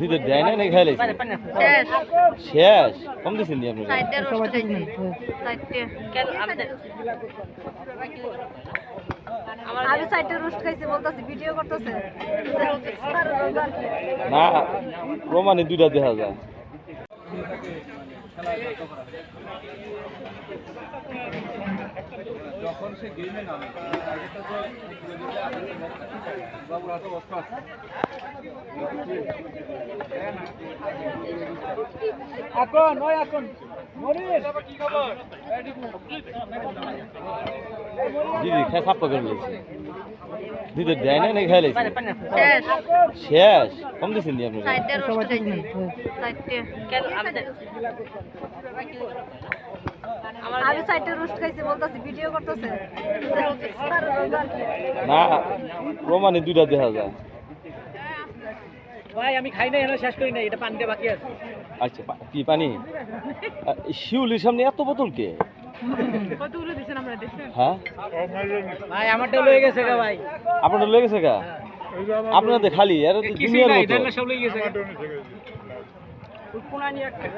দিতে দেয় না নাকি খাইলে শেষ। শেষ কম দিচ্ছেন নি আপনি? সাইডটা রোস্ট খাইছি। সাইডটা কেন আমাদের আমি সাইডটা রোস্ট খাইছি বলতাছি ভিডিও করতেছে। না প্রমাণে দুইটা দেখা যায়। এখন ওই এখন। দিদি করে দেয় না শেষ। শেষ। কম দিচ্ছেন নি আপনি সাইডটা রোস্ট খাইছি। সাইডটা কেন? আমাদের আমি সাইডটা রোস্ট খাইছি বলতাছি ভিডিও করতেছে। না প্রমাণে দুইটা দেখা যায়। ভাই আমি খাই নাই এখনও শেষ করি নাই এটা পানিতে বাকি আছে। আচ্ছা কি পানি? শিউলির সামনে এত বোতল কে? হ্যাঁ? ভাই আমারটা লয়ে গেছে গা ভাই। আপনার লেগে গেছে গা? আপনাদের খালি এর তো দুনিয়ার মতো। সব লয়ে গেছে কোনা নিয়ে একটা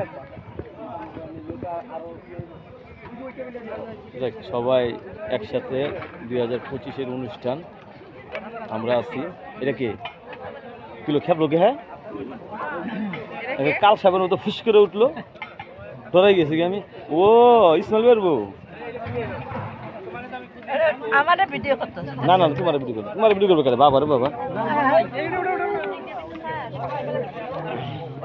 দেখ সবাই একসাথে দুই হাজার পঁচিশের অনুষ্ঠান আমরা আছি। এটা কি? কিলো খেপলো কে হ্যাঁ? কাল সাহেবের মতো ফুস করে উঠল। ধরাই গেছি কি আমি। ও ইসমাইল বের বউ? না না তোমার ভিডিও করবে। তোমার ভিডিও করবে বাবা রে বাবা।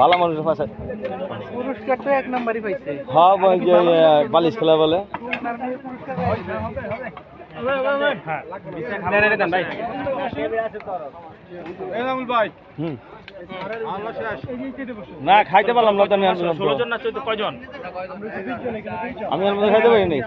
ভালো মানুষের ফাঁসাই পুরস্কার তো এক নাম্বারই পাইছে। হ্যাঁ যে বালিশ খেলা বলে। না খাইতে পারলাম না আমি আমি আর মধ্যে খাইতে পারিনি।